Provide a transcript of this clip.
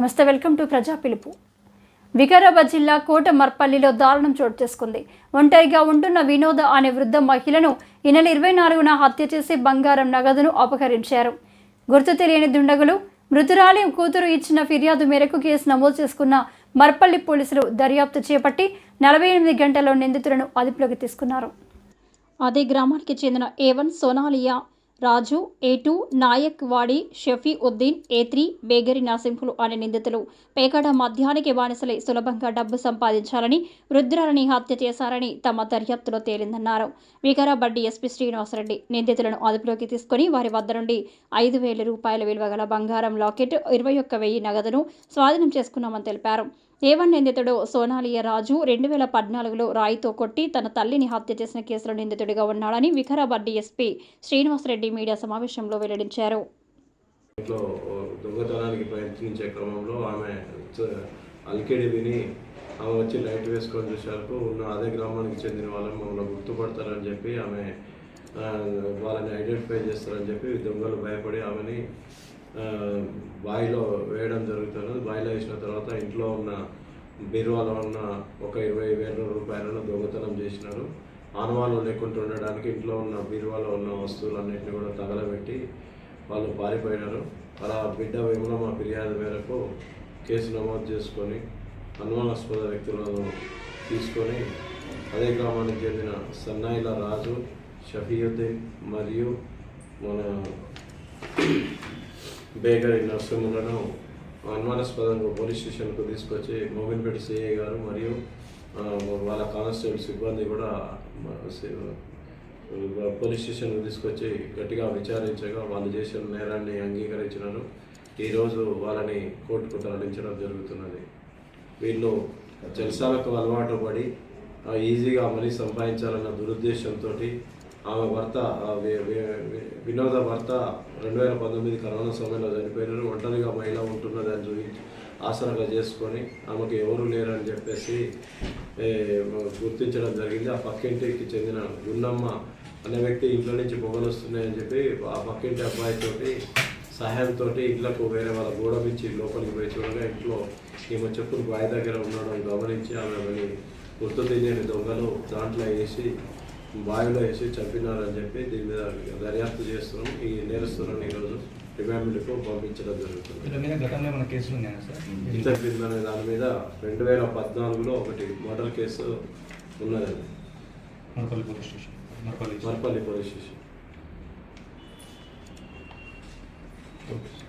నమస్తే welcome to ప్రజా పిలుపు. వికారాబాద్ జిల్లా కోట మర్పల్లిలో దారుణం చోటు చేసుకుంది. ఒంటరిగా ఉంటున్న వినోద అనే వృద్ధ మహిళను ఈ నెల ఇరవై నాలుగున హత్య చేసి బంగారం నగదును అపహరించారు. గుర్తు తెలియని దుండగులు మృతురాలి కూతురు ఇచ్చిన ఫిర్యాదు మేరకు కేసు నమోదు చేసుకున్న మర్పల్లి పోలీసులు దర్యాప్తు చేపట్టి నలభై ఎనిమిది గంటల్లో నిందితులను అదుపులోకి తీసుకున్నారు. అదే గ్రామానికి చెందిన A one Sonaliya Raju A two Nayak వాడి షఫీ ఉద్దీన్ ఏ త్రీ బేగరి నరసింహులు అనే నిందితులు. పేకాడ మద్యానికి బానిసలై సులభంగా డబ్బు సంపాదించాలని వృద్ధురాలని హత్య చేశారని తమ దర్యాప్తులో తేలిందన్నారు. వికారాబాద్ ఎస్పీ శ్రీనివాసరెడ్డి నిందితులను అదుపులోకి తీసుకుని వారి వద్ద నుండి ఐదు వేల రూపాయల విలువ గల బంగారం లాకెట్ ఇరవై ఒక్క వెయ్యి నగదును స్వాధీనం చేసుకున్నామని తెలిపారు. ఏవన్ నిందితుడు సోనాలియ రాజు రెండు వేల పద్నాలుగులో రాయితో కొట్టి తన తల్లిని హత్య చేసిన కేసులో నిందితుడిగా ఉన్నాడని వికారాబాద్ డీఎస్పీ శ్రీనివాసరెడ్డి మీడియా సమావేశంలో వెల్లడించారు. దొంగతనానికి ప్రయత్నించే క్రమంలో ఆమె చ- విని ఆమె వచ్చి లైట్ వేసుకొని చూసేవరకు ఉన్న అదే గ్రామానికి చెందిన వాళ్ళని మమ్మల్ని గుర్తుపడతారని చెప్పి ఆమె వాళ్ళని ఐడెంటిఫై చేస్తారని చెప్పి దొంగలు భయపడి ఆమెని బావిలో వేయడం జరుగుతున్నది బావిలో వేసిన తర్వాత ఇంట్లో ఉన్న బీరువాలో ఉన్న ఒక ఇరవై వేల రూపాయలను దొంగతనం చేసినారు. ఆనవాళ్ళు లేకుండా ఉండడానికి ఇంట్లో ఉన్న బీరువాలో ఉన్న వస్తువులన్నింటినీ కూడా తగలబెట్టి వాళ్ళు పారిపోయినారు. అలా బిడ్డ వేములమ్మ ఫిర్యాదు మేరకు కేసు నమోదు చేసుకొని అనుమానాస్పద వ్యక్తులను తీసుకొని అదే గ్రామానికి చెందిన సన్నాయిల రాజు షఫీయుద్దీన్ మరియు మన బేకరీ నర్సింహులను అనుమానాస్పదంగా పోలీస్ స్టేషన్కు తీసుకొచ్చి మోమిన్పేట సిఐ గారు మరియు వాళ్ళ కానిస్టేబుల్ సిబ్బంది కూడా పోలీస్ స్టేషన్కు తీసుకొచ్చి గట్టిగా విచారించగా వాళ్ళు చేసిన నేరాన్ని అంగీకరించినారు. ఈరోజు వాళ్ళని కోర్టుకు తరలించడం జరుగుతున్నది. వీళ్ళు జలసాలకు అలవాటు పడి ఈజీగా మనీ సంపాదించాలన్న దురుద్దేశంతో ఆమె భర్త వినోద భర్త రెండు వేల పంతొమ్మిది కరోనా సమయంలో చనిపోయినారు. ఒంటరిగా మహిళ ఉంటున్నదని చూపించి ఆసరగా చేసుకొని ఆమెకు ఎవరు లేరని చెప్పేసి గుర్తించడం జరిగింది. ఆ పక్కింటికి చెందిన గున్నమ్మ అనే వ్యక్తి ఇంట్లో నుంచి పొగలు వస్తున్నాయని చెప్పి ఆ పక్కింటి అబ్బాయితోటి సహాయంతో ఇళ్ళకు వేరే వాళ్ళ గోడమించి లోపలికి పోయి చూడగా ఇంట్లో ఈమె చెప్పులు బావి దగ్గర ఉన్నాడని గమనించి ఆమె గుర్తు తెలియని దొంగలు దాంట్లో వేసి బావిలో వేసి చంపినారని చెప్పి దీని మీద దర్యాప్తు చేస్తున్నాం. ఈ నేరస్తులను ఈరోజు రిమాండ్కు పంపించడం జరుగుతుంది. వీళ్ళ మీద గతంలో ఏమైనా కేసులు ఉన్నాయా సార్? అనే దాని మీద రెండు వేల పద్నాలుగులో ఒకటి మర్డర్ కేసు ఉన్నది. Marapalli police station. Marapalli. Marpalli police station. Okay.